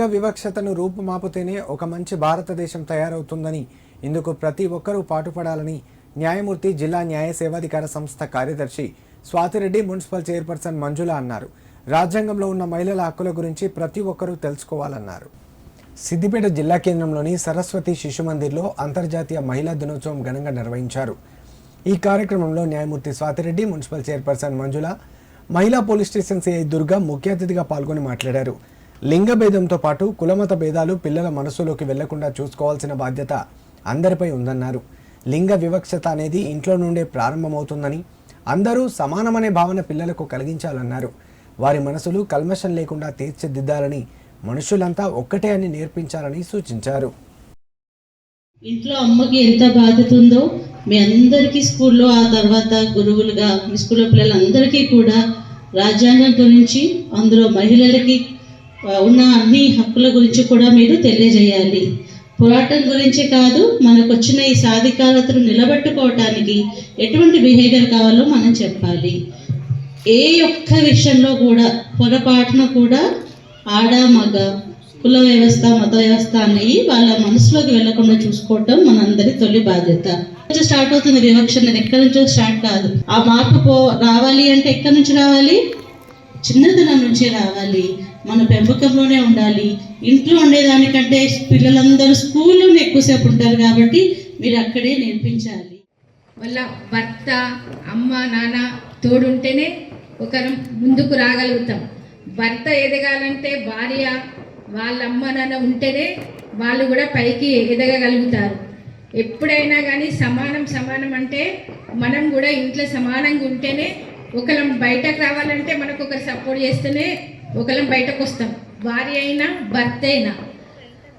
లింగ వివక్షతను రూపుమాపుతేనే ఒక మంచి భారతదేశం తయారవుతుందని ఇందుకు ప్రతి ఒక్కరూ పాటుపడాలని న్యాయమూర్తి జిల్లా న్యాయ సేవాధికార సంస్థ కార్యదర్శి స్వాతిరెడ్డి మున్సిపల్ చైర్పర్సన్ మంజుల అన్నారు. రాజ్యాంగంలో ఉన్న మహిళల హక్కుల గురించి ప్రతి ఒక్కరూ తెలుసుకోవాలన్నారు. సిద్దిపేట జిల్లా కేంద్రంలోని సరస్వతి శిశు మందిర్లో అంతర్జాతీయ మహిళా దినోత్సవం ఘనంగా నిర్వహించారు. ఈ కార్యక్రమంలో న్యాయమూర్తి స్వాతిరెడ్డి మున్సిపల్ చైర్పర్సన్ మంజుల మహిళా పోలీస్ స్టేషన్ సిఐ దుర్గా ముఖ్య అతిథిగా పాల్గొని మాట్లాడారు. లింగ భేదంతో పాటు కులమత భేదాలు పిల్లల మనసులోకి వెళ్ళకుండా చూసుకోవాల్సిన బాధ్యత అందరిపై ఉందన్నారు. లింగ వివక్షత అనేది ఇంట్లో నుండే ప్రారంభమవుతుందని అందరూ సమానమనే భావన పిల్లలకు కలిగించాలన్నారు. వారి మనసులు కల్మషం లేకుండా తీర్చిదిద్దాలని మనుషులంతా ఒక్కటే అని నేర్పించాలని సూచించారు. ఇంట్లో అమ్మకి ఎంత బాధ్యత ఉందో మీ అందరికీ స్కూల్లో ఆ తర్వాత గురువులుగా మీ స్కూల్లో పిల్లలందరికీ కూడా రాజ్యాంగం గురించి అందులో మహిళలకి ఉన్న అన్ని హక్కుల గురించి కూడా మీరు తెలియజేయాలి. పోరాటం గురించి కాదు మనకు వచ్చిన ఈ సాధికారతను నిలబెట్టుకోవటానికి ఎటువంటి బిహేవియర్ కావాలో మనం చెప్పాలి. ఏ ఒక్క విషయంలో కూడా పొరపాటున కూడా ఆడ మగ కుల వ్యవస్థ మత వ్యవస్థ అనేవి వాళ్ళ మనసులోకి వెళ్ళకుండా చూసుకోవటం మనందరి తొలి బాధ్యత. నుంచి స్టార్ట్ అవుతుంది వివక్ష నేను ఎక్కడి నుంచో స్టార్ట్ కాదు. ఆ మార్పు పో రావాలి అంటే ఎక్కడి నుంచి రావాలి? చిన్నతనం నుంచి రావాలి. మన పెంపకంలోనే ఉండాలి. ఇంట్లో ఉండేదానికంటే పిల్లలందరూ స్కూల్లోనే ఎక్కువసేపు ఉంటారు కాబట్టి మీరు అక్కడే నేర్పించాలి. వల్ల భర్త అమ్మ నాన్న తోడుంటేనే ఒకరం ముందుకు రాగలుగుతాం. భర్త ఎదగాలంటే భార్య వాళ్ళ అమ్మ నాన్న ఉంటేనే వాళ్ళు కూడా పైకి ఎదగగలుగుతారు. ఎప్పుడైనా కానీ సమానం సమానం అంటే మనం కూడా ఇంట్లో సమానంగా ఉంటేనే ఒకరం బయటకు రావాలంటే మనకు ఒకరు సపోర్ట్ చేస్తేనే ఒకరం బయటకు వస్తాం భార్య అయినా భర్త అయినా.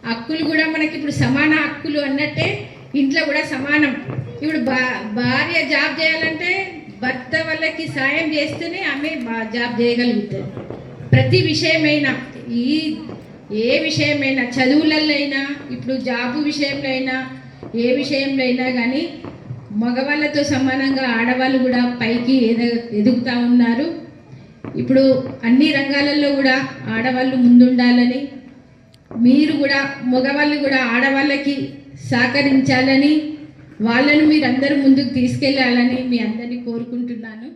హక్కులు కూడా మనకి ఇప్పుడు సమాన హక్కులు అన్నట్టే ఇంట్లో కూడా సమానం. ఇప్పుడు భార్య జాబ్ చేయాలంటే భర్త వాళ్ళకి సాయం చేస్తేనే ఆమె బా- జాబ్ చేయగలుగుతారు ప్రతి విషయమైనా ఈ ఏ విషయమైనా చదువులలో అయినా ఇప్పుడు జాబు విషయంలో అయినా ఏ విషయంలో అయినా కానీ మగవాళ్ళతో సమానంగా ఆడవాళ్ళు కూడా పైకి ఎద ఎదుగుతూ ఉన్నారు. ఇప్పుడు అన్ని రంగాలలో కూడా ఆడవాళ్ళు ముందుండాలని మీరు కూడా మగవాళ్ళు కూడా ఆడవాళ్ళకి సహకరించాలని వాళ్ళను మీరు అందరూ ముందుకు తీసుకెళ్ళాలని మీ అందరినీ కోరుకుంటున్నాను.